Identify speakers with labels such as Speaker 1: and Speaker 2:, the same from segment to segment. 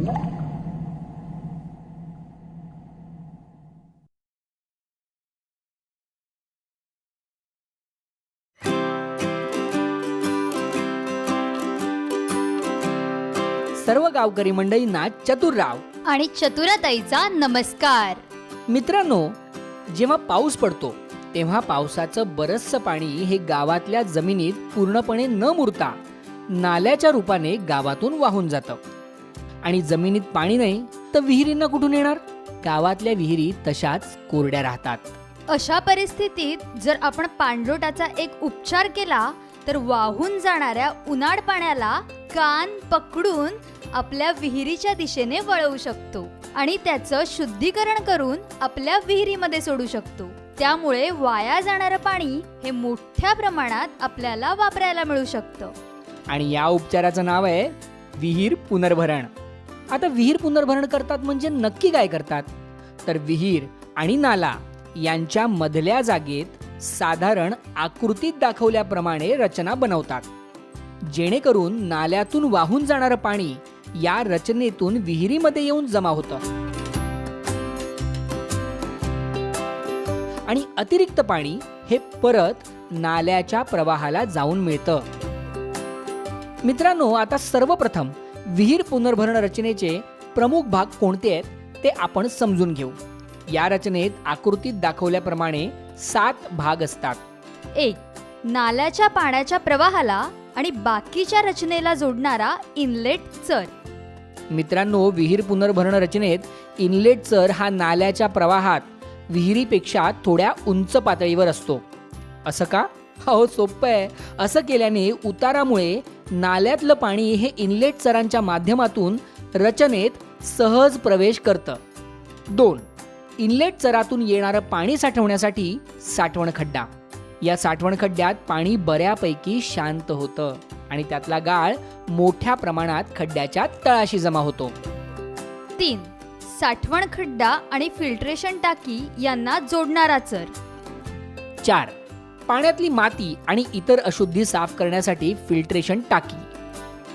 Speaker 1: सर्व गावकरी मंडळींना चतुरराव.
Speaker 2: आणि चतुरताईचा नमस्कार.
Speaker 1: मित्रांनो जेव्हा पाऊस पडतो तेव्हा पावसाचं बरचसं पाणी हे गावातल्या जमिनीत पूर्णपणे न मुरता नाल्याच्या रूपाने गावातून वाहून जातं. आणि जमिनीत पाणी नाही तर विहिरींना कुठून येणार? गावातल्या विहिरी तशाच कोरड्या राहतात.
Speaker 2: अशा परिस्थितीत जर आपण पाणलोटाचा एक उपचार केला तर वाहून जाणाऱ्या उन्हाळ पाण्याला कान पकडून आपल्या विहिरीच्या दिशेने वळवू शकतो आणि त्याचं शुद्धीकरण करून आपल्या विहिरीमध्ये सोडू शकतो. त्यामुळे वाया जाणारं पाणी हे मोठ्या प्रमाणात आपल्याला वापरायला मिळू शकतं.
Speaker 1: आणि या उपचाराचं नाव आहे विहीर पुनर्भरण. आता विहीर पुनर्भरण करतात म्हणजे नक्की काय करतात? तर विहीर आणि नाला यांच्या मधल्या जागेत साधारण आकृतीत दाखवल्याप्रमाणे रचना बनवतात. जेणेकरून नाल्यातून वाहून जाणारं पाणी या रचनेतून विहिरीमध्ये येऊन जमा होतं. आणि अतिरिक्त पाणी हे परत नाल्याच्या प्रवाहाला जाऊन मिळतं. मित्रांनो आता सर्वप्रथम विहीर पुनर्भरण रचनेचे प्रमुख भाग कोणते आहेत ते आपण समजून घेऊ. या रचनेत आकृतीत दाखवल्याप्रमाणे सात भाग असतात.
Speaker 2: एक नाल्याच्या पाण्याच्या प्रवाहाला आणि बाकीच्या रचनेला जोडणारा इनलेट चर.
Speaker 1: मित्रांनो विहीर पुनर्भरण रचनेत इनलेट चर हा नाल्याच्या प्रवाहात विहिरीपेक्षा थोड्या उंच पातळीवर असतो. असं का? हो सोपं आहे. असं केल्याने उतारामुळे नाल्यातलं पाणी हे इनलेट चरांच्या माध्यमातून रचनेत सहज प्रवेश करतं. दोन इनलेट चरातून येणारं पाणी साठवण्यासाठी साठवण खड्डा. या साठवण खड्ड्यात पाणी बऱ्यापैकी शांत होतं आणि त्यातला गाळ मोठ्या प्रमाणात खड्ड्याच्या तळाशी जमा होतो.
Speaker 2: तीन साठवण खड्डा आणि फिल्ट्रेशन टाकी यांना जोडणारा चर.
Speaker 1: चार पाण्यातली माती आणि इतर अशुद्धी साफ करण्यासाठी फिल्ट्रेशन टाकी.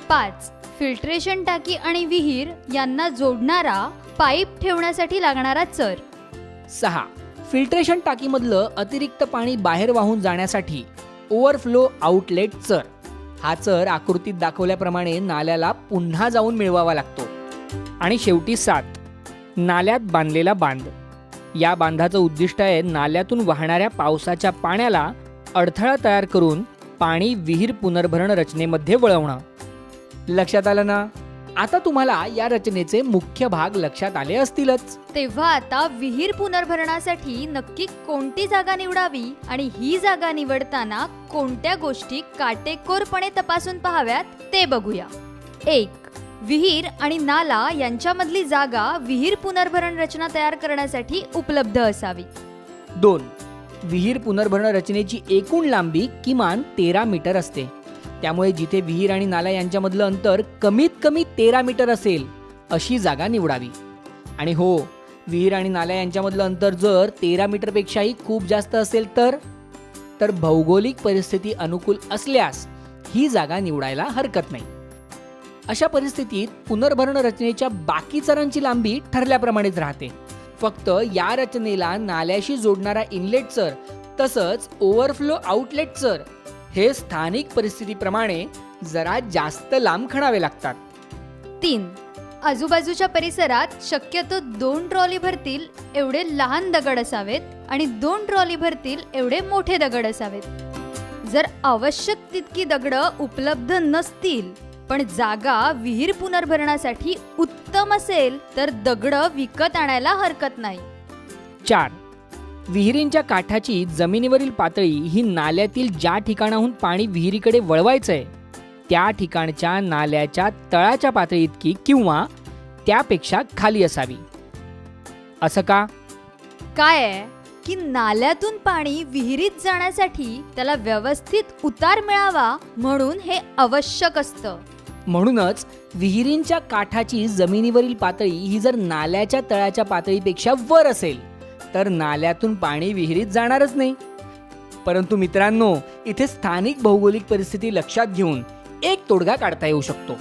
Speaker 2: पाच फिल्ट्रेशन टाकी आणि विहीर यांना जोडणारा पाईप ठेवण्यासाठी लागणारा चर.
Speaker 1: सहा फिल्ट्रेशन टाकीमधलं अतिरिक्त पाणी बाहेर वाहून जाण्यासाठी ओव्हरफ्लो आउटलेट चर. हा चर आकृतीत दाखवल्याप्रमाणे नाल्याला पुन्हा जाऊन मिळवावा लागतो. आणि शेवटी सात नाल्यात बांधलेला बांध. या बांधाचं उद्दिष्ट आहे नाल्यातून वाहणाऱ्या पावसाच्या पाण्याला अडथळा तयार करून पाणी विहीर पुनर्भरण रचनेमध्ये वळवणं. लक्षात आलं ना? आता तुम्हाला या रचनेचे मुख्य भाग लक्षात आले असतीलच.
Speaker 2: तेव्हा आता विहीर पुनर्भरणासाठी नक्की कोणती जागा निवडावी आणि ही जागा निवडताना कोणत्या गोष्टी काटेकोरपणे तपासून पाहाव्यात ते बघूया. एक विहीर आणि नाला यांच्यामधली जागा विहीर पुनर्भरण रचना तयार करण्यासाठी उपलब्ध असावी.
Speaker 1: दोन विहीर पुनर्भरण रचनेची एकूण लांबी किमान तेरा मीटर असते. त्यामुळे जिथे विहीर आणि नाला यांच्यामधलं अंतर कमीत कमी तेरा मीटर असेल अशी जागा निवडावी. आणि हो विहीर आणि नाल्या यांच्यामधलं अंतर जर तेरा मीटरपेक्षाही खूप जास्त असेल तर? तर भौगोलिक परिस्थिती अनुकूल असल्यास ही जागा निवडायला हरकत नाही. अशा परिस्थितीत पुनर्भरण रचनेच्या बाकी चरांची लांबी ठरल्याप्रमाणेच राहते. फक्त या रचनेला नाल्याशी जोडणारा इनलेट चर तसंच ओव्हरफ्लो आउटलेट चर हे स्थानिक परिस्थितीप्रमाणे जरा जास्त लांब खणावे लागतात.
Speaker 2: तीन आजूबाजूच्या परिसरात शक्यतो दोन ट्रॉली भरतील एवढे लहान दगड असावेत आणि दोन ट्रॉली भरतील एवढे मोठे दगड असावेत. जर आवश्यक तितकी दगडं उपलब्ध नसतील पण जागा विहीर पुनर्भरणासाठी उत्तम असेल तर दगडं विकत आणायला हरकत नाही.
Speaker 1: चार. विहिरींच्या काठाची जमिनीवरील पातळी ही नाल्यातील ज्या ठिकाणाहून पाणी विहिरीकडे वळवायचंय त्या ठिकाणच्या नाल्याच्या तळाच्या पातळी इतकी किंवा त्यापेक्षा खाली असावी. असं का?
Speaker 2: काय आहे? की नाल्यातून पाणी विहिरीत जाण्यासाठी त्याला व्यवस्थित उतार मिळावा म्हणून हे आवश्यक असतं.
Speaker 1: म्हणूनच विहिरींच्या काठाची जमिनीवरील पातळी ही जर नाल्याच्या तळाच्या पातळीपेक्षा वर असेल तर नाल्यातून पाणी विहिरीत जाणारच नाही. परंतु मित्रांनो इथे स्थानिक भौगोलिक परिस्थिती लक्षात घेऊन एक तोडगा काढता येऊ शकतो.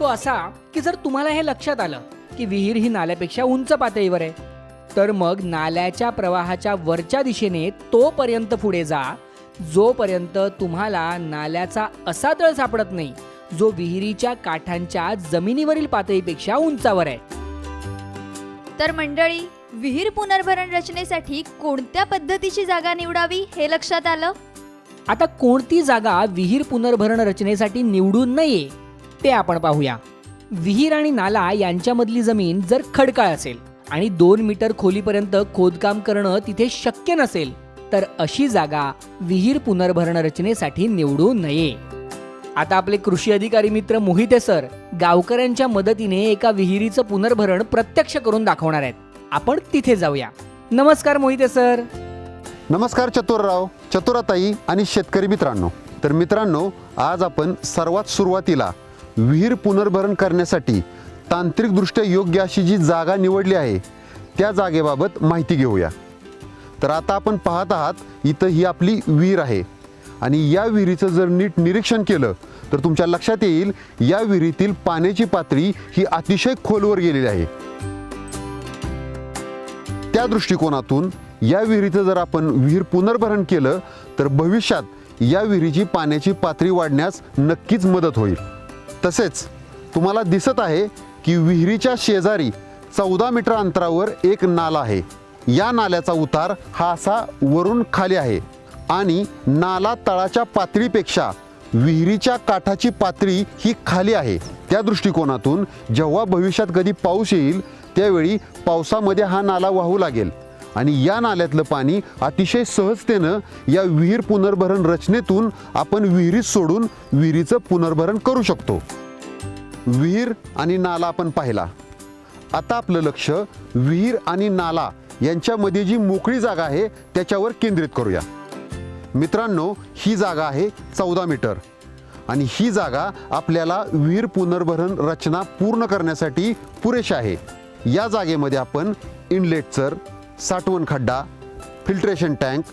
Speaker 1: तो असा की जर तुम्हाला हे लक्षात आलं की विहीर ही नाल्यापेक्षा उंच पातळीवर आहे तर मग नाल्याच्या प्रवाहाच्या वरच्या दिशेने तोपर्यंत पुढे जा जोपर्यंत तुम्हाला नाल्याचा असा तळ सापडत नाही जो विहिरीच्या काठांच्या जमिनीवरील पातळीपेक्षा उंचावर आहे.
Speaker 2: तर मंडळी विहीर पुनर्भरण रचनेसाठी कोणत्या पद्धतीची जागा निवडावी हे लक्षात आलं?
Speaker 1: आता कोणती जागा विहीर पुनर्भरण रचनेसाठी निवडून नये ते आपण पाहूया. विहीर आणि नाला यांच्यामधली जमीन जर खडकाळ असेल आणि दोन मीटर खोलीपर्यंत खोदकाम करणं तिथे शक्य नसेल तर अशी जागा विहीर पुनर्भरण रचनेसाठी निवडू नये आता आपले कृषी अधिकारी मित्र मोहिते सर. गावकऱ्यांच्या मदतीने एका विहिरीचं पुनर्भरण प्रत्यक्ष करून दाखवणार आहेत. आपण तिथे जाऊया. नमस्कार मोहिते सर.
Speaker 3: नमस्कार चतुरराव. चतुराताई आणि शेतकरी मित्रांनो. तर मित्रांनो आज आपण सर्वात सुरुवातीला विहीर पुनर्भरण करण्यासाठी तांत्रिकदृष्ट्या योग्य अशी जी जागा निवडली आहे त्या जागेबाबत माहिती घेऊया. तर आता आपण पाहत आहात इथं ही आपली विहीर आहे. आणि या विहिरीचं जर नीट निरीक्षण केलं तर तुमच्या लक्षात येईल या विहिरीतील पाण्याची पातळी ही अतिशय खोलवर गेलेली आहे. त्या दृष्टिकोनातून या विहिरीचं जर आपण विहीर पुनर्भरण केलं तर भविष्यात या विहिरीची पाण्याची पातळी वाढण्यास नक्कीच मदत होईल. तसेच तुम्हाला दिसत आहे की विहिरीच्या शेजारी चौदा मीटर अंतरावर एक नाला आहे. या नाल्याचा उतार हा असा वरून खाली आहे. आणि नाला तळाच्या पातळीपेक्षा विहिरीच्या काठाची पातळी ही खाली आहे. त्या दृष्टिकोनातून जेव्हा भविष्यात कधी पाऊस येईल त्यावेळी पावसामध्ये हा नाला वाहू लागेल. आणि या नाल्यातलं पाणी अतिशय सहजतेनं या विहीर पुनर्भरण रचनेतून आपण विहिरीत सोडून विहिरीचं पुनर्भरण करू शकतो. विहीर आणि नाला आपण पाहिला. आता आपलं लक्ष विहीर आणि नाला यांच्यामध्ये जी मोकळी जागा आहे त्याच्यावर केंद्रित करूया. मित्रांनो ही जागा आहे चौदा मीटर. आणि ही जागा आपल्याला विहीर पुनर्भरण रचना पूर्ण करण्यासाठी पुरेशी आहे. या जागेमध्ये आपण इनलेटचर साठवण खड्डा फिल्ट्रेशन टँक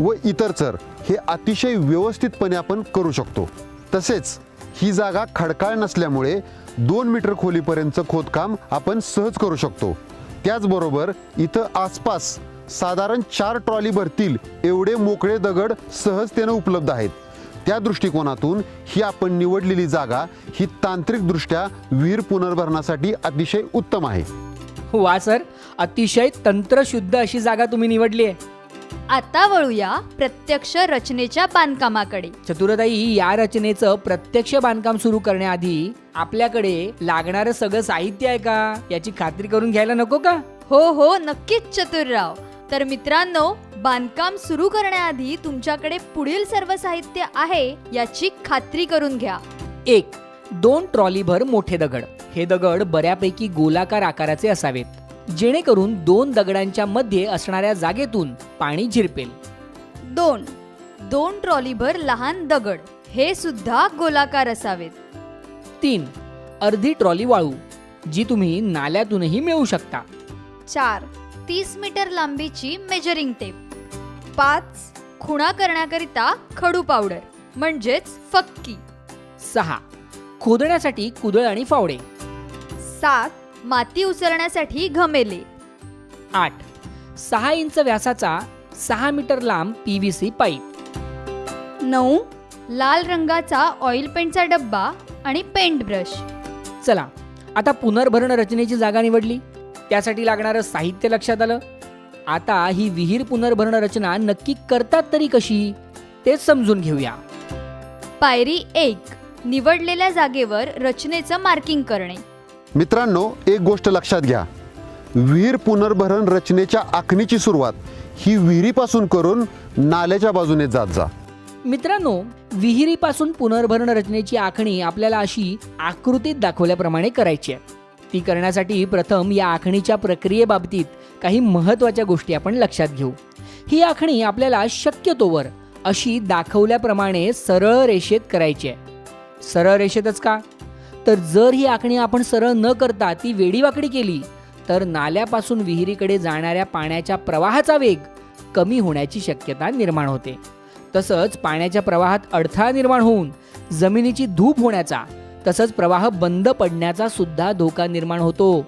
Speaker 3: व इतर चर हे अतिशय व्यवस्थितपणे आपण करू शकतो. तसेच ही जागा खडकाळ नसल्यामुळे दोन मीटर खोलीपर्यंतचं खोदकाम आपण सहज करू शकतो. त्याचबरोबर इथं आसपास साधारण चार ट्रॉली भरतील एवढे मोकळे दगड सहजतेनं उपलब्ध आहेत. त्या दृष्टिकोनातून ही आपण निवडलेली जागा ही तांत्रिकदृष्ट्या विहीर पुनर्भरणासाठी अतिशय उत्तम आहे.
Speaker 1: वा सर. अतिशय तंत्रशुद्ध अशी जागा तुम्ही निवडली आहे
Speaker 2: आता वळूया प्रत्यक्ष रचनेच्या बांधकामाकडे.
Speaker 1: चतुरताई या रचनेचं प्रत्यक्ष बांधकाम सुरू करण्याआधी आपल्याकडे लागणारं सगळं साहित्य आहे का? याची खात्री करून घ्यायला नको का?
Speaker 2: हो हो. नक्कीच चतुरराव. तर मित्रांनो बांधकाम सुरू करण्याआधी तुमच्याकडे पुढील सर्व साहित्य आहे याची खात्री करून घ्या.
Speaker 1: एक दोन ट्रॉलीभर मोठे दगड. हे दगड बऱ्यापैकी गोलाकार आकाराचे असावेत जेणेकरून दोन दगडांच्या मध्ये असणाऱ्या जागेतून पाणी झिरपेल.
Speaker 2: दोन दोन ट्रॉलीभर लहान दगड. हे सुद्धा गोलाकार असावेत.
Speaker 1: तीन अर्धी ट्रॉली वाळू जी तुम्ही नाल्यातूनही मिळवू शकता.
Speaker 2: चार तीस मीटर लांबीची मेजरिंग टेप पाच खुणा करण्याकरिता खडू पावडर म्हणजेच फक्की.
Speaker 1: सहा खोदण्यासाठी कुदळ आणि फावडे.
Speaker 2: सात माती उचलण्यासाठी घमेले.
Speaker 1: आठ सहा इंच व्यासाचा सहा मीटर लांब पी व्ही सी पाईप.
Speaker 2: नऊ लाल रंगाचा ऑइल पेंटचा डब्बा आणि पेंट ब्रश
Speaker 1: चला आता पुनर्भरण रचनेची जागा निवडली. त्यासाठी लागणारं साहित्य लक्षात आलं. आता ही विहीर पुनर्भरण रचना नक्की करतात तरी कशी तेच समजून घेऊया.
Speaker 2: पायरी एक निवडलेल्या जागेवर रचनेचं मार्किंग करणे.
Speaker 3: मित्रांनो एक गोष्ट लक्षात घ्या. विहीर पुनर्भरण रचनेच्या आखणीची सुरुवात ही विहिरीपासून करून नाल्याच्या बाजूने जात जा.
Speaker 1: मित्रांनो विहिरीपासून पुनर्भरण रचनेची आखणी आपल्याला अशी आकृतीत दाखवल्याप्रमाणे करायची आहे. ती करण्यासाठी प्रथम या आखणीच्या प्रक्रियेबाबतीत काही महत्त्वाच्या गोष्टी आपण लक्षात घेऊ. ही आखणी आपल्याला शक्यतोवर अशी दाखवल्याप्रमाणे सरळ रेषेत करायची आहे. सरळ रेषेतच का? तर जर ही आखणी आपण सरळ न करता ती वेडीवाकडी केली तर नाल्यापासून विहिरीकडे जाणाऱ्या पाण्याच्या प्रवाहाचा वेग कमी होण्याची शक्यता निर्माण होते. तसंच पाण्याच्या प्रवाहात अडथळा निर्माण होऊन जमिनीची धूप होण्याचा तसंच प्रवाह बंद पडण्याचा सुद्धा धोका निर्माण होतो.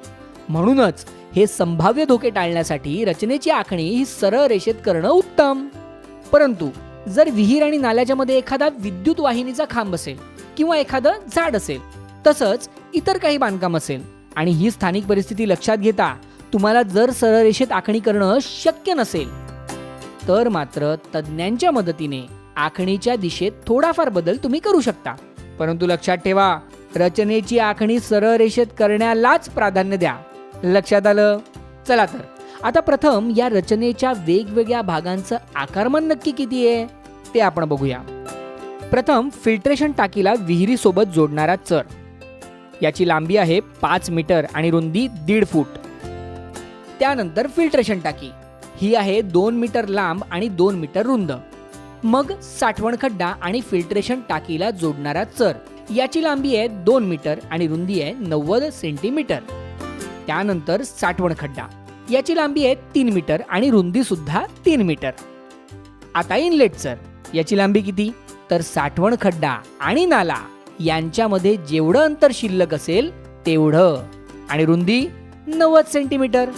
Speaker 1: म्हणूनच हे संभाव्य धोके टाळण्यासाठी रचनेची आखणी ही सरळ रेषेत करणं उत्तम. परंतु जर विहीर आणि नाल्याच्या मध्ये एखादा विद्युत वाहिनीचा खांब असेल किंवा एखादं झाड असेल तसंच इतर काही बांधकाम असेल आणि ही स्थानिक परिस्थिती लक्षात घेता तुम्हाला जर सरळ रेषेत आखणी करणं शक्य नसेल तर मात्र तज्ज्ञांच्या मदतीने आखणीच्या दिशेत थोडाफार बदल तुम्ही करू शकता. परंतु लक्षात ठेवा रचनेची आखणी सरळ रेषेत करण्यालाच प्राधान्य द्या. लक्षात आलं? चला तर. आता प्रथम या रचनेच्या वेगवेगळ्या भागांचं आकारमान नक्की किती आहे? ते आपण बघूया. प्रथम फिल्ट्रेशन टाकीला विहिरीसोबत जोडणारा चर. याची लांबी आहे पाच मीटर आणि रुंदी दीड फूट. त्यानंतर फिल्ट्रेशन टाकी. ही आहे दोन मीटर लांब आणि दोन मीटर रुंद. मग साठवण खड्डा आणि फिल्ट्रेशन टाकीला जोडणारा चर. याची लांबी आहे दोन मीटर आणि रुंदी आहे नव्वद सेंटीमीटर. त्यानंतर साठवण खड्डा. याची लांबी आहे तीन मीटर आणि रुंदी सुद्धा तीन मीटर. आता इनलेट सर याची लांबी किती? तर साठवण खड्डा आणि नाला. यांच्यामध्ये जेवढं अंतर शिल्लक असेल तेवढं. आणि रुंदी नव्वद सेंटीमीटर.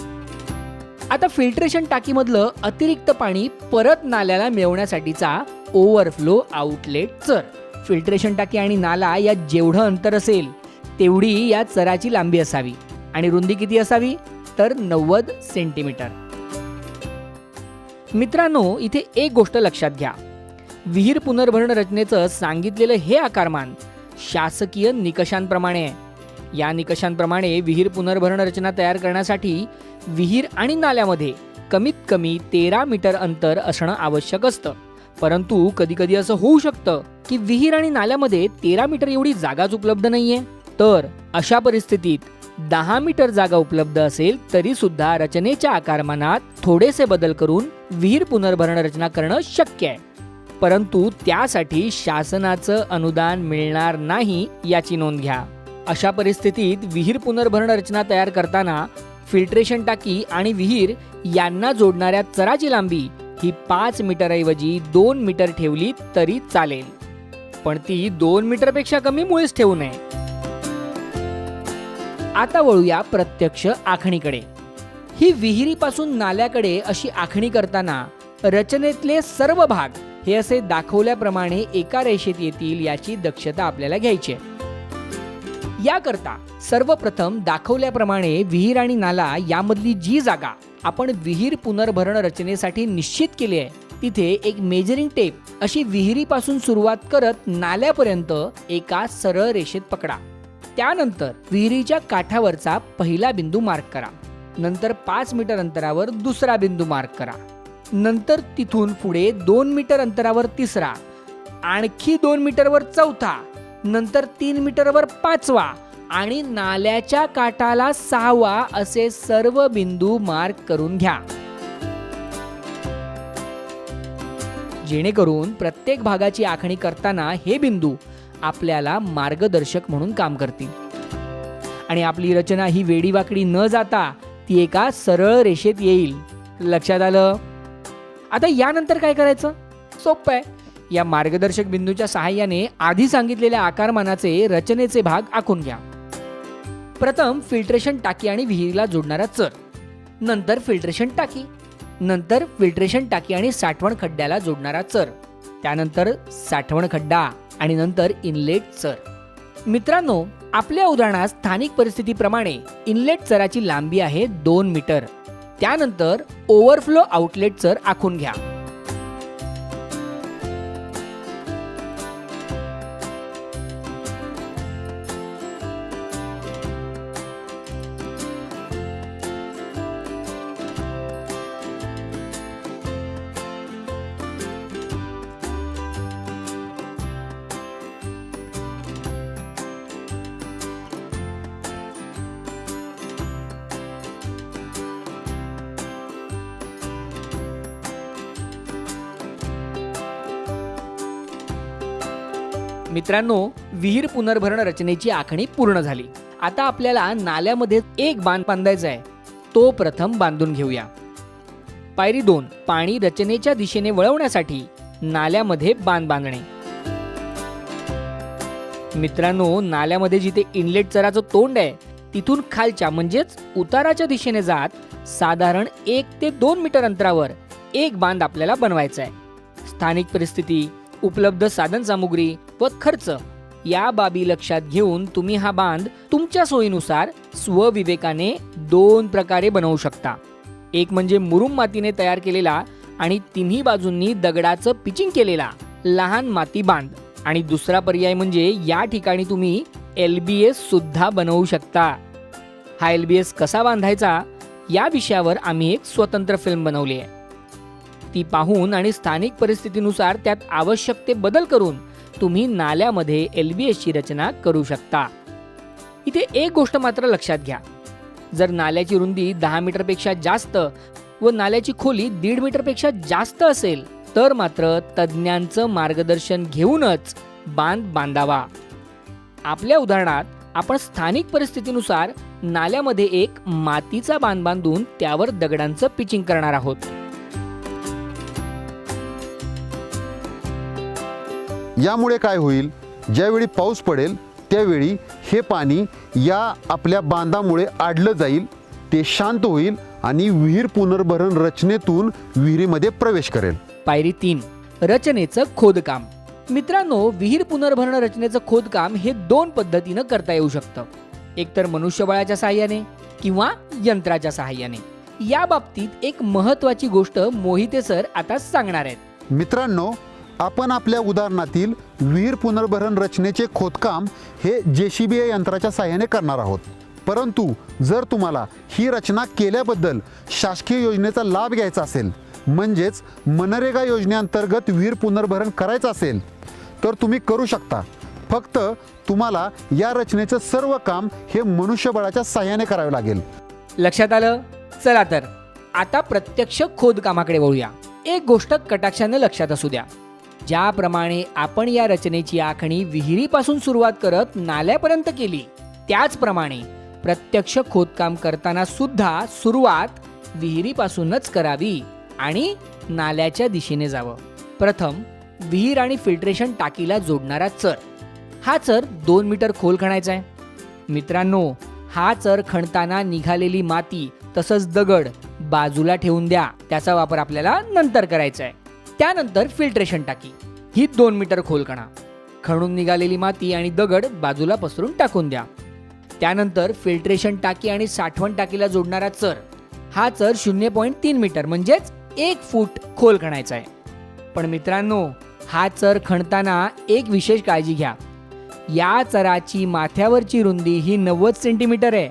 Speaker 1: आता फिल्ट्रेशन टाकीमधलं अतिरिक्त पाणी परत नाल्याला मिळवण्यासाठीचा ओव्हरफ्लो आउटलेट चर. फिल्ट्रेशन टाकी आणि नाला यात जेवढं अंतर असेल तेवढी या चराची लांबी असावी. आणि रुंदी किती असावी? तर नव्वद सेंटीमीटर मित्रांनो इथे एक गोष्ट लक्षात घ्या. विहीर पुनर्भरण रचनेचं सांगितलेलं हे आकारमान शासकीय निकषांप्रमाणे आहे. या निकषांप्रमाणे विहीर पुनर्भरण रचना तयार करण्यासाठी विहीर आणि नाल्यामध्ये कमीत कमी तेरा मीटर अंतर असणं आवश्यक असतं. परंतु कधी कधी असं होऊ शकतं की विहीर आणि नाल्यामध्ये तेरा मीटर एवढी जागाच उपलब्ध नाहीये. तर अशा परिस्थितीत दहा मीटर जागा उपलब्ध असेल तरी सुद्धा रचनेच्या आकारमानात थोडेसे बदल करून विहीर पुनर्भरण रचना करणं शक्य आहे. परंतु त्यासाठी शासनाचं अनुदान मिळणार नाही याची नोंद घ्या. अशा परिस्थितीत विहीर पुनर्भरण रचना तयार करताना फिल्ट्रेशन टाकी आणि विहीर यांना जोडणाऱ्या चराची लांबी ही पाच मीटरऐवजी दोन मीटर ठेवली तरी चालेल. पण ती दोन मीटरपेक्षा कमी मुळीच ठेवू नये. आता वळूया प्रत्यक्ष आखणीकडे. ही विहिरीपासून नाल्याकडे अशी आखणी करताना रचनेतले सर्व भाग हे असे दाखवल्याप्रमाणे एका रेषेत येतील याची दक्षता आपल्याला घ्यायची आहे. याकरता सर्वप्रथम दाखवल्याप्रमाणे विहीर आणि नाला यामधली जी जागा आपण विहीर पुनर्भरण रचनेसाठी निश्चित केली आहे तिथे एक मेजरिंग टेप अशी विहिरीपासून सुरुवात करत नाल्यापर्यंत एका सरळ रेषेत पकडा. त्यानंतर विहिरीच्या काठावरचा पहिला बिंदू मार्क करा. नंतर पाच मीटर अंतरावर दुसरा बिंदू मार्क करा. नंतर तिथून पुढे दोन मीटर अंतरावर तिसरा आणखी दोन मीटरवर चौथा नंतर तीन मीटरवर पाचवा आणि नाल्याच्या काठाला सहावा असे सर्व बिंदू मार्क करून घ्या. जेणेकरून प्रत्येक भागाची आखणी करताना हे बिंदू आपल्याला मार्गदर्शक म्हणून काम करतील. आणि आपली रचना ही वेडीवाकडी न जाता ती एका सरळ रेषेत येईल. लक्षात आलं? आता यानंतर काय करायचं? सोपं आहे. या मार्गदर्शक बिंदूच्या सहाय्याने आधी सांगितलेल्या आकारमानाचे रचनेचे भाग आखून घ्या. प्रथम फिल्ट्रेशन टाकी आणि विहिरीला जोडणारा चर. नंतर फिल्ट्रेशन टाकी. नंतर फिल्ट्रेशन टाकी आणि साठवण खड्ड्याला जोडणारा चर. त्यानंतर साठवण खड्डा आणि नंतर इनलेट चर. मित्रांनो आपल्या उदाहरणात स्थानिक परिस्थितीप्रमाणे इनलेट चराची लांबी आहे दोन मीटर. त्यानंतर ओव्हरफ्लो आउटलेट चर आखून घ्या. मित्रांनो विहीर पुनर्भरण रचनेची आखणी पूर्ण झाली. आता आपल्याला नाल्यामध्ये एक बांध बांधायचा आहे. तो प्रथम बांधून घेऊया. पायरी दोन पाणी रचनेच्या दिशेने वळवण्यासाठी नाल्यामध्ये बांध बांधणे. मित्रांनो नाल्यामध्ये जिथे इनलेट चराचं तोंड आहे तिथून खालच्या म्हणजेच उताराच्या दिशेने जात साधारण एक ते दोन मीटर अंतरावर एक बांध आपल्याला बनवायचा आहे. स्थानिक परिस्थिती उपलब्ध साधनसामुग्री व खर्च. या बाबी लक्षात घेऊन तुम्ही हा बांध तुमच्या सोयीनुसार स्वविवेकाने दोन प्रकारे बनवू शकता. एक म्हणजे मुरुम मातीने तयार केलेला आणि तिन्ही बाजूंनी दगडाचं पिचिंग केलेला लहान माती बांध. आणि दुसरा पर्याय म्हणजे या ठिकाणी तुम्ही एल बी एस सुद्धा बनवू शकता. हा एल बी एस कसा बांधायचा? या विषयावर आम्ही एक स्वतंत्र फिल्म बनवली आहे. ती पाहून आणि स्थानिक परिस्थितीनुसार त्यात आवश्यक ते बदल करून तुम्ही नाल्यामध्ये एल बी एसची रचना करू शकता. इथे एक गोष्ट मात्र लक्षात घ्या. जर नाल्याची रुंदी दहा मीटरपेक्षा जास्त व नाल्याची खोली दीड मीटरपेक्षा जास्त असेल तर मात्र तज्ज्ञांचं मार्गदर्शन घेऊनच बांध बांधावा. आपल्या उदाहरणात आपण स्थानिक परिस्थितीनुसार नाल्यामध्ये एक मातीचा बांध बांधून त्यावर दगडांचं पिचिंग करणार आहोत.
Speaker 3: यामुळे काय होईल? ज्यावेळी पाऊस पडेल त्यावेळी हे पाणी या आपल्या बांधामुळे आडलं जाईल ते शांत होईल आणि विहीर पुनर्भरण रचनेतून विहिरीमध्ये प्रवेश करेल.
Speaker 1: पायरी तीन. रचनेचं खोदकाम. मित्रांनो विहीर पुनर्भरण रचनेचं खोदकाम हे दोन पद्धतीनं करता येऊ शकतं. एकतर मनुष्यबळाच्या साहाय्याने किंवा यंत्राच्या साहाय्याने. या बाबतीत एक महत्वाची गोष्ट मोहिते सर आता सांगणार आहेत.
Speaker 3: मित्रांनो आपण आपल्या उदाहरणातील विहीर पुनर्भरण रचनेचे खोदकाम हे जे सी बी यंत्राच्या साहाय्याने करणार आहोत. परंतु जर तुम्हाला ही रचना केल्याबद्दल शासकीय योजनेचा लाभ घ्यायचा असेल म्हणजेच मनरेगा योजनेअंतर्गत विहीर पुनर्भरण करायचं असेल तर तुम्ही करू शकता. फक्त तुम्हाला या रचनेचं सर्व काम हे मनुष्यबळाच्या सहाय्याने करावे लागेल.
Speaker 1: लक्षात आलं? चला तर. आता प्रत्यक्ष खोदकामाकडे वळूया. एक गोष्ट कटाक्षाने लक्षात असू द्या. ज्याप्रमाणे आपण या रचनेची आखणी विहिरीपासून सुरुवात करत नाल्यापर्यंत केली त्याचप्रमाणे प्रत्यक्ष खोदकाम करताना सुद्धा सुरुवात विहिरीपासूनच करावी आणि नाल्याच्या दिशेने जावं. प्रथम विहीर आणि फिल्ट्रेशन टाकीला जोडणारा चर. हा चर दोन मीटर खोल खणायचा आहे. मित्रांनो हा चर खणताना निघालेली माती तसंच दगड बाजूला ठेवून द्या त्याचा वापर आपल्याला नंतर करायचा आहे. त्यानंतर फिल्ट्रेशन टाकी. ही दोन मीटर खोल कणा. खणून निघालेली माती आणि दगड बाजूला पसरून टाकून द्या. त्यानंतर फिल्ट्रेशन टाकी आणि साठवण टाकीला जोडणारा चर. हा चर शून्य पॉईंट तीन मीटर म्हणजेच एक फूट खोल खणायचा आहे. पण मित्रांनो हा चर खणताना एक विशेष काळजी घ्या. या चराची माथ्यावरची रुंदी ही नव्वद सेंटीमीटर आहे.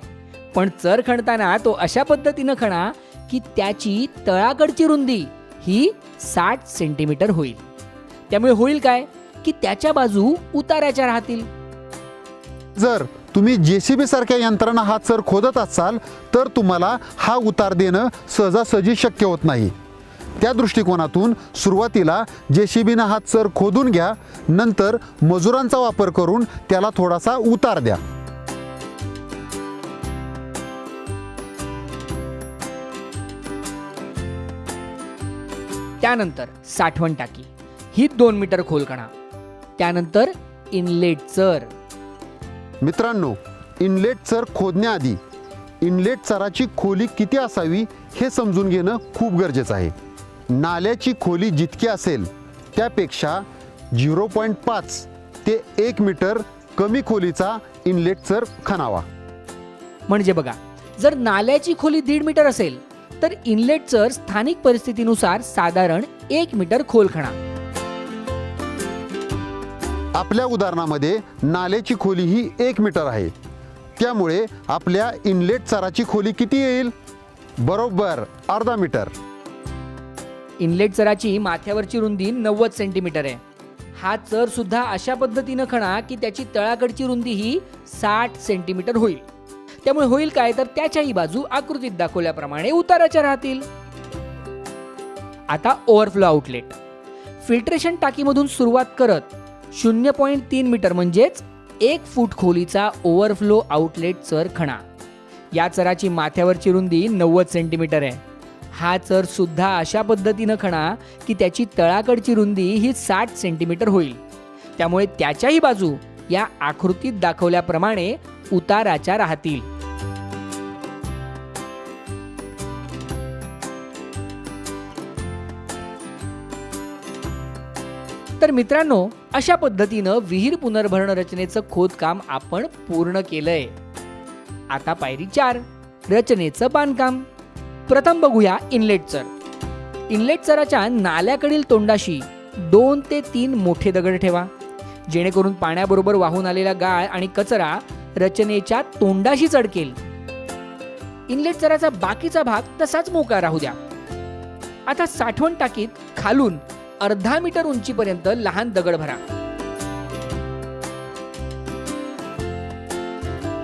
Speaker 1: पण चर खणताना तो अशा पद्धतीनं खणा की त्याची तळाकडची रुंदी ही साठ सेंटीमीटर होईल. त्यामुळे होईल काय? की त्याच्या बाजू उताराच्या राहतील.
Speaker 3: जर तुम्ही जे सी सारख्या यंत्रणा हात सर खोदत असाल तर तुम्हाला हा उतार देणं सहजासहजी शक्य होत नाही. त्या दृष्टिकोनातून सुरुवातीला जे सी सर खोदून घ्या नंतर मजुरांचा वापर करून त्याला थोडासा उतार द्या.
Speaker 1: त्यानंतर साठवण टाकी. ही दोन मीटर खोल कणा. त्यानंतर इनलेट चर.
Speaker 3: मित्रांनो इनलेट चर खोदण्याआधी इनलेट चराची खोली किती असावी हे समजून घेणं खूप गरजेचं आहे. नाल्याची खोली जितकी असेल त्यापेक्षा झिरो पॉईंट पाच ते एक मीटर कमी खोलीचा इनलेट चर खणावा.
Speaker 1: म्हणजे बघा जर नाल्याची खोली दीड मीटर असेल तर इनलेट चर स्थानिक परिस्थितीनुसार साधारण एक मीटर खोल खणा.
Speaker 3: आपल्या उदाहरणामध्ये नाल्याची खोली ही एक मीटर आहे. त्यामुळे आपल्या इनलेट चराची खोली किती येईल? बरोबर अर्धा मीटर.
Speaker 1: इनलेट चराची माथ्यावरची रुंदी नव्वद सेंटीमीटर आहे. हा चर सुद्धा अशा पद्धतीनं खणा की त्याची तळाकडची रुंदी ही साठ सेंटीमीटर होईल. त्यामुळे होईल काय तर त्याच्याही बाजू आकृतीत दाखवल्याप्रमाणे उताराच्या राहतील. आता ओव्हरफ्लो आउटलेट. फिल्ट्रेशन टाकीमधून सुरुवात करत शून्य पॉईंट तीन मीटर म्हणजेच एक फूट खोलीचा ओव्हरफ्लो आउटलेट चर खणा. या चराची माथ्यावरची रुंदी नव्वद सेंटीमीटर आहे. हा चर सुद्धा अशा पद्धतीनं खणा की त्याची तळाकडची रुंदी ही साठ सेंटीमीटर होईल. त्यामुळे त्याच्याही बाजू या आकृतीत दाखवल्याप्रमाणे उताराच्या राहतील. तर मित्रांनो अशा पद्धतीनं विहीर पुनर्भरण रचनेचं खोदकाम आपण पूर्ण केलंय. आता पायरी चार रचनेचं बांधकाम. प्रथम बघूया इनलेटचर इनलेटचराच्या इनलेट चराच्या नाल्याकडील तोंडाशी दोन ते तीन मोठे दगड ठेवा. जेणेकरून पाण्याबरोबर वाहून आलेला गाळ आणि कचरा रचनेच्या तोंडाशी चढकेल इनलेट चराचा बाकीचा भाग तसाच मोकळा राहू द्या. आता साठवण टाकीत खालून अर्धा मीटर उंचीपर्यंत लहान दगड भरा.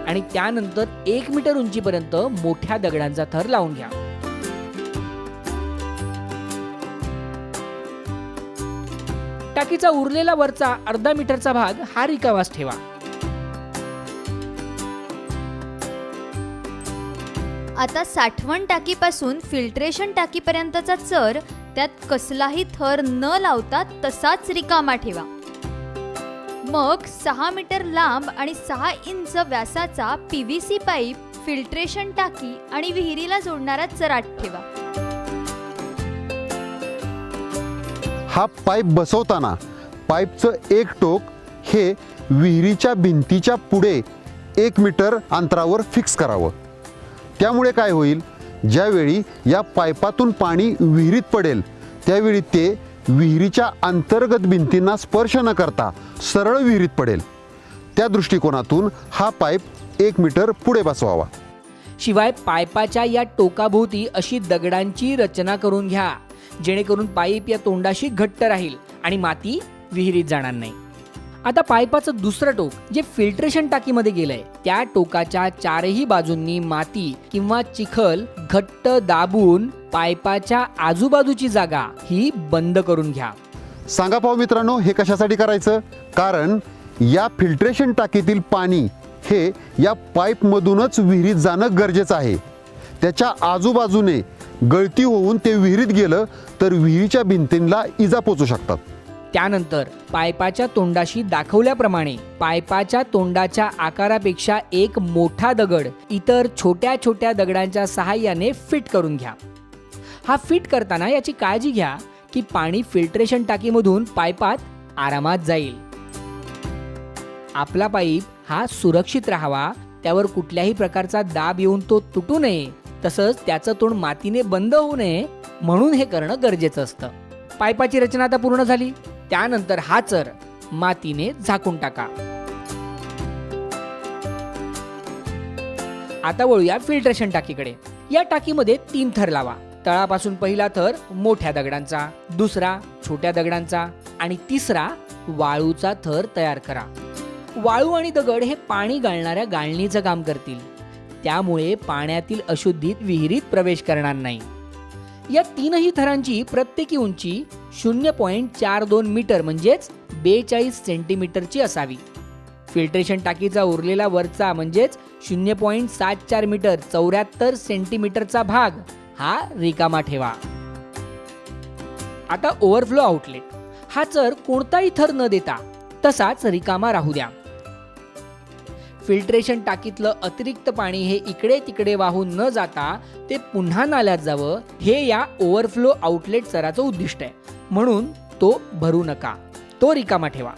Speaker 1: आणि त्यानंतर एक मीटर उंचीपर्यंत मोठ्या दगडांचा थर लावून घ्या. टाकीचा उरलेला वरचा अर्धा मीटरचा भाग हा रिकावास ठेवा.
Speaker 2: आता साठवण टाकीपासून फिल्ट्रेशन टाकीपर्यंतचा चर त्यात कसलाही थर न लावता तसाच रिकामा ठेवा. मग सहा मीटर लांब आणि सहा इंच व्यासाचा P V C pipe filtration टाकी आणि विहिरीला जोडणारा चराट ठेवा.
Speaker 3: हा पाईप बसवताना पाईपचं एक टोक हे विहिरीच्या भिंतीच्या पुढे एक मीटर अंतरावर फिक्स करावं. त्यामुळे काय होईल? ज्यावेळी या पाईपातून पाणी विहिरीत पडेल त्यावेळी ते विहिरीच्या अंतर्गत भिंतींना स्पर्श न करता सरळ विहिरीत पडेल. त्या दृष्टिकोनातून हा पाईप एक मीटर पुढे बसवावा.
Speaker 1: शिवाय पायपाच्या या टोकाभोवती अशी दगडांची रचना करून घ्या. जेणेकरून पाईप या तोंडाशी घट्ट राहील आणि माती विहिरीत जाणार नाही. आता पाईपाचं दुसरं टोक जे फिल्ट्रेशन टाकीमध्ये गेलंय त्या टोकाच्या चारही बाजूंनी माती किंवा चिखल घट्ट दाबून पाईपाच्या आजूबाजूची जागा ही बंद करून घ्या.
Speaker 3: सांगा पाहू मित्रांनो हे कशासाठी करायचं? कारण या फिल्ट्रेशन टाकीतील पाणी हे या पाईपमधूनच विहिरीत जाणं गरजेचं आहे. त्याच्या आजूबाजूने गळती होऊन ते विहिरीत गेलं तर विहिरीच्या भिंतींना इजा पोचू शकतात.
Speaker 1: त्यानंतर पायपाच्या तोंडाशी दाखवल्याप्रमाणे पायपाच्या तोंडाच्या आकारापेक्षा एक मोठा दगड इतर छोट्या छोट्या दगडांच्या सहाय्याने फिट करून घ्या. हा फिट करताना याची काळजी घ्या की पाणी फिल्ट्रेशन टाकीमधून पायपात आरामात जाईल. आपला पाईप हा सुरक्षित राहावा त्यावर कुठल्याही प्रकारचा दाब येऊन तो तुटू नये तसंच त्याचं तोंड मातीने बंद होऊ नये म्हणून हे करणं गरजेचं असतं. पायपाची रचना आता पूर्ण झाली. त्यानंतर हा चर मातीने झाकून टाका. आता वळूया फिल्ट्रेशन टाकीकडे. या टाकीमध्ये तीन थर लावा. तळापासून पहिला थर मोठ्या दगडांचा दुसरा छोट्या दगडांचा आणि तिसरा वाळूचा थर तयार करा. वाळू आणि दगड हे पाणी गाळणाऱ्या गाळणीचं काम करतील. त्यामुळे पाण्यातील अशुद्धीत विहिरीत प्रवेश करणार नाही. या तीनही थरांची प्रत्येकी उंची शून्य पॉईंट चार दोन मीटर म्हणजेच बेचाळीस सेंटीमीटरची असावी. फिल्ट्रेशन टाकीचा उरलेला वरचा म्हणजेच शून्य पॉईंट सात चार मीटर चौऱ्याहत्तर सेंटीमीटरचा भाग हा रिकामा ठेवा. आता ओव्हरफ्लो आउटलेट. हा चर कोणताही थर न देता तसाच रिकामा राहू द्या. फिल्ट्रेशन टाकीतलं अतिरिक्त पाणी हे इकडे तिकडे वाहून न जाता ते पुन्हा नाल्यात जावं हे या ओव्हरफ्लो आउटलेट चराचं उद्दिष्ट आहे. म्हणून तो भरू नका. तो रिकामा ठेवा.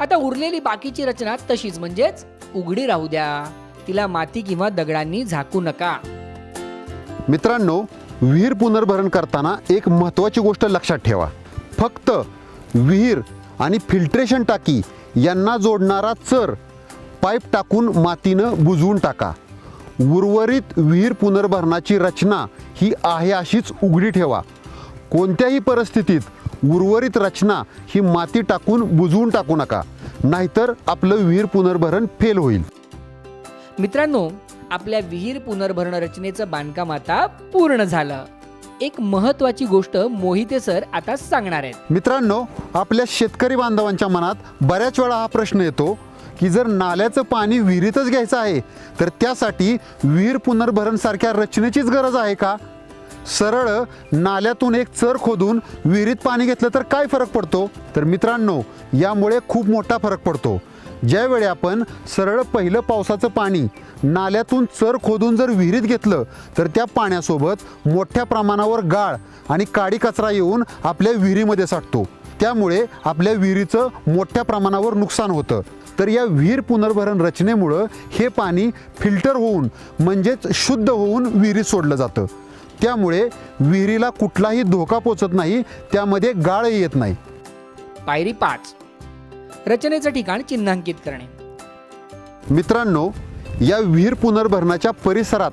Speaker 1: आता उरलेली बाकीची रचना तशीच म्हणजेच उघडी राहू द्या. तिला माती किंवा दगडांनी झाकू नका.
Speaker 3: मित्रांनो विहीर पुनर्भरण करताना एक महत्त्वाची गोष्ट लक्षात ठेवा. फक्त विहीर आणि फिल्ट्रेशन टाकी यांना जोडणारा चर पाईप टाकून मातीनं बुजवून टाका. उर्वरित विहीर पुनर्भरणाची रचना ही आहे अशीच उघडी ठेवा. कोणत्याही परिस्थितीत उर्वरित रचना ही माती टाकून बुजवून टाकू नका नाहीतर आपलं विहीर पुनर्भरण फेल होईल.
Speaker 1: मित्रांनो आपल्या विहीर पुनर्भरण रचनेचं बांधकाम आता पूर्ण झालं. एक महत्वाची गोष्ट मोहिते सर आता सांगणार आहेत.
Speaker 3: मित्रांनो आपल्या शेतकरी बांधवांच्या मनात बऱ्याच वेळा हा प्रश्न येतो की जर नाल्याचं पाणी विहिरीतच घ्यायचं आहे तर त्यासाठी विहीर पुनर्भरण सारख्या रचनेचीच गरज आहे का? सरळ नाल्यातून एक चर खोदून विहिरीत पाणी घेतलं तर काय फरक पडतो? तर मित्रांनो यामुळे खूप मोठा फरक पडतो. ज्यावेळी आपण सरळ पहिलं पावसाचं पाणी नाल्यातून चर खोदून जर विहिरीत घेतलं तर त्या पाण्यासोबत मोठ्या प्रमाणावर गाळ आणि काडी कचरा येऊन आपल्या विहिरीमध्ये साठतो. त्यामुळे आपल्या विहिरीचं मोठ्या प्रमाणावर नुकसान होतं. तर या विहीर पुनर्भरण रचनेमुळं हे पाणी फिल्टर होऊन म्हणजेच शुद्ध होऊन विहिरीत सोडलं जातं. त्यामुळे विहिरीला कुठलाही धोका पोचत नाही त्यामध्ये गाळ येत नाही.
Speaker 1: पायरी पाच. रचनेचं ठिकाण चिन्हांकित करणे.
Speaker 3: मित्रांनो या विहीर पुनर्भरणाच्या परिसरात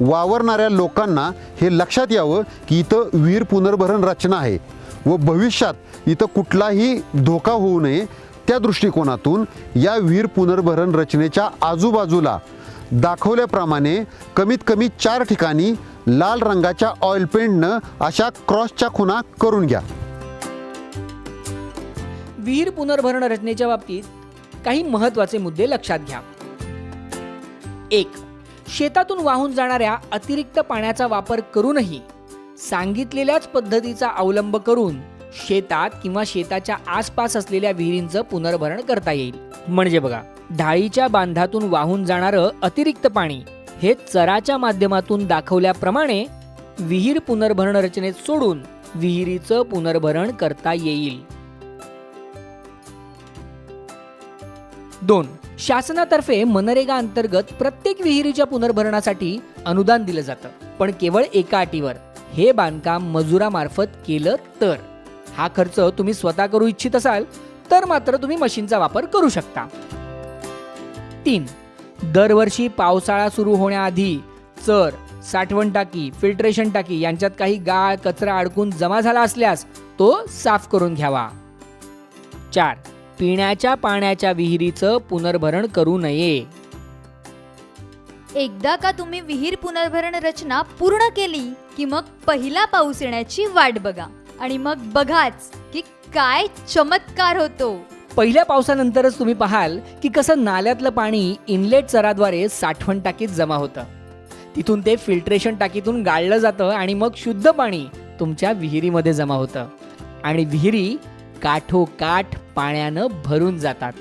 Speaker 3: वावरणाऱ्या लोकांना हे लक्षात यावं की इथं विहीर पुनर्भरण रचना आहे व भविष्यात इथं कुठलाही धोका होऊ नये त्या दृष्टिकोनातून या विहीर पुनर्भरण रचनेच्या आजूबाजूला दाखवल्याप्रमाणे कमीत कमी चार ठिकाणी लाल रंगाच्या ऑइल पेंटनं अशा क्रॉसच्या खुणा करून घ्या.
Speaker 1: विहीर पुनर्भरण रचनेच्या बाबतीत काही महत्त्वाचे मुद्दे लक्षात घ्या. एक शेतातून वाहून जाणाऱ्या अतिरिक्त पाण्याचा वापर करूनही सांगितलेल्याच पद्धतीचा अवलंब करून शेतात किंवा शेताच्या आसपास असलेल्या विहिरींचं पुनर्भरण करता येईल. म्हणजे बघा ढाळीच्या बांधातून वाहून जाणारं अतिरिक्त पाणी हे चराच्या माध्यमातून दाखवल्याप्रमाणे विहीर पुनर्भरण रचनेत सोडून विहिरीचं पुनर्भरण करता येईल. दोन शासनातर्फे मनरेगा अंतर्गत प्रत्येक विहिरीच्या पुनर्भरणासाठी अनुदान दिलं जातं. पण केवळ एका अटीवर हे बांधकाम मजुरामार्फत केलं तर. हा खर्च तुम्ही स्वतः करू इच्छित असाल तर मात्र तुम्ही मशीनचा वापर करू शकता. तीन दरवर्षी पावसाळा सुरू होण्याआधी चर साठवण टाकी फिल्ट्रेशन टाकी यांच्यात काही गाळ कचरा अडकून जमा झाला असल्यास तो साफ करून घ्यावा. चार पिण्याच्या पाण्याच्या विहिरीचं पुनर्भरण करू नये.
Speaker 2: एकदा का तुम्ही विहीर पुनर्भरण रचना पूर्ण केली की मग पहिला पाऊस येण्याची वाट बघा. आणि मग बघाच की काय चमत्कार होतो.
Speaker 1: पहिल्या पावसानंतरच तुम्ही पाहाल की कसं नाल्यातलं पाणी इनलेट चराद्वारे साठवण टाकीत जमा होतं. तिथून ते फिल्ट्रेशन टाकीतून गाळलं जातं आणि मग शुद्ध पाणी तुमच्या विहिरीमध्ये जमा होतं. आणि विहिरी काठोकाठ पाण्यानं भरून जातात.